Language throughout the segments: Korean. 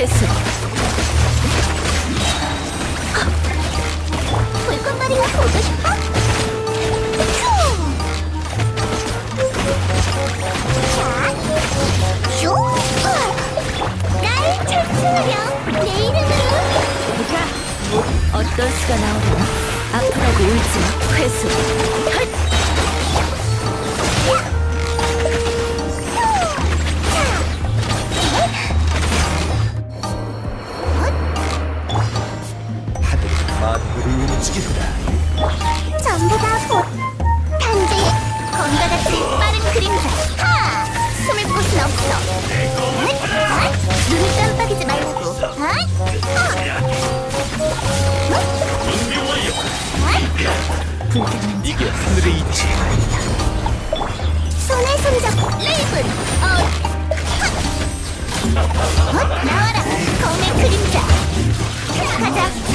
회수. 불꽃말이가 보고 싶어? 어, 어떤 수가 나오려나 아프다고 울지 마 회수. 헐! 야! 움직인다. 전부 다 보. 단지 검과 같이 빠른 그림자. 하! 숨을 곳은 없어. 헛! 헛! 눈 깜빡이지 말라고. 헛! 하! 헛! 이게 하늘의 이치. 손에 손잡고 레이븐. 어. 헛! 나와라. 검의 그림자. 가자.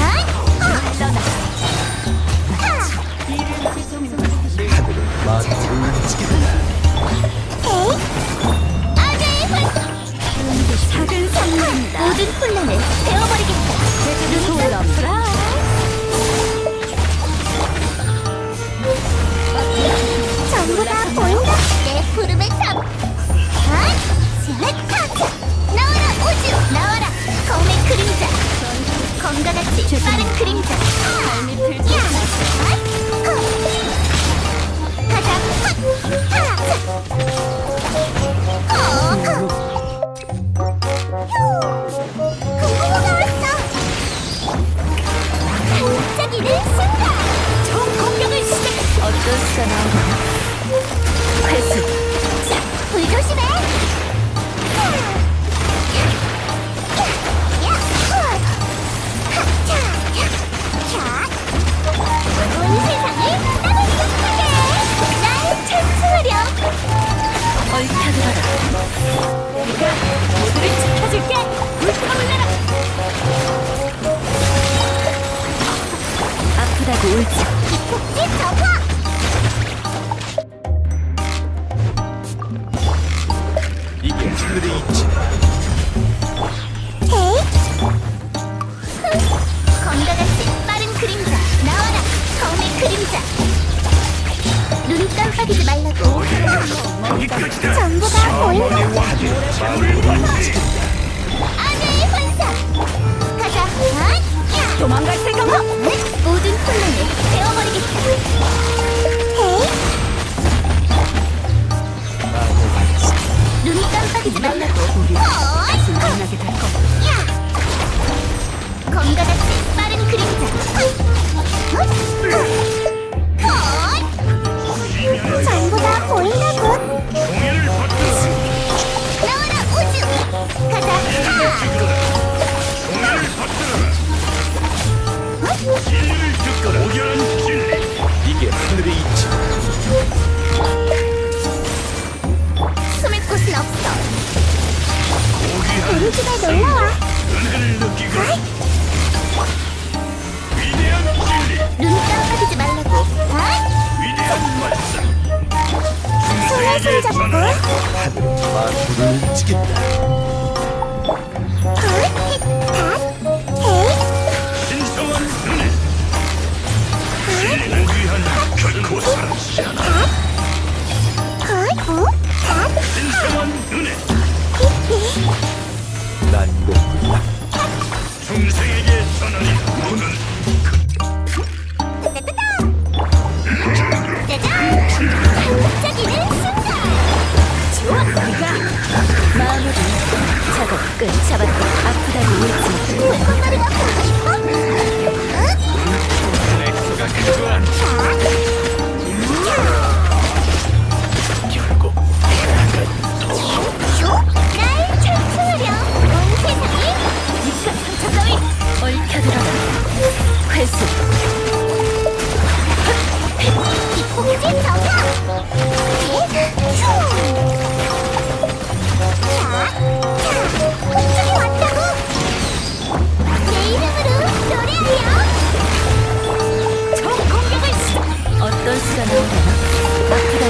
전부 다 보인다 내 부름에 답 아! 스타트 나와라 우주 나와라 검의 그림자 검과 같이 빠른 그림자 야! 아! 반짝이는 순간. 총 공격을 시작. 어떤 수가 나오려나? 회수. 얽혀들어라. 내가 모두를 지켜줄게. 울지. 기폭제 저파. 이게 하늘의 이치. 헤이! 검과 같이 빠른 그림자 나와라 검의 그림자 눈 깜빡이지 말라고 전부 다 보인다 눈 깜빡이지 말라고 어이! 만나게 될 거. 야! 검과 같이 빠른 그림자. 헛! 헛! 헛! 전부 다 보인다고. 나와라 우주. 가자. 하! 이게 우리 집에 놀러와. 눈 깜빡이지 말라고. 헛! 손에 손잡고. 하늘이 만물을 움직인다. 아프다고 울지.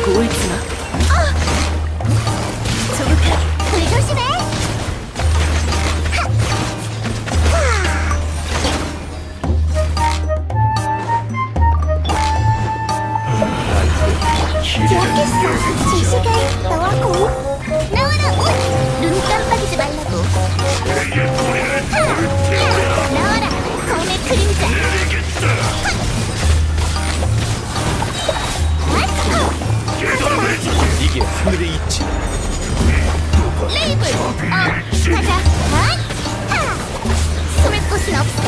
고 울지 하늘의 이치 레이블 어! 가자 핫! 하! 숨을 곳은 없어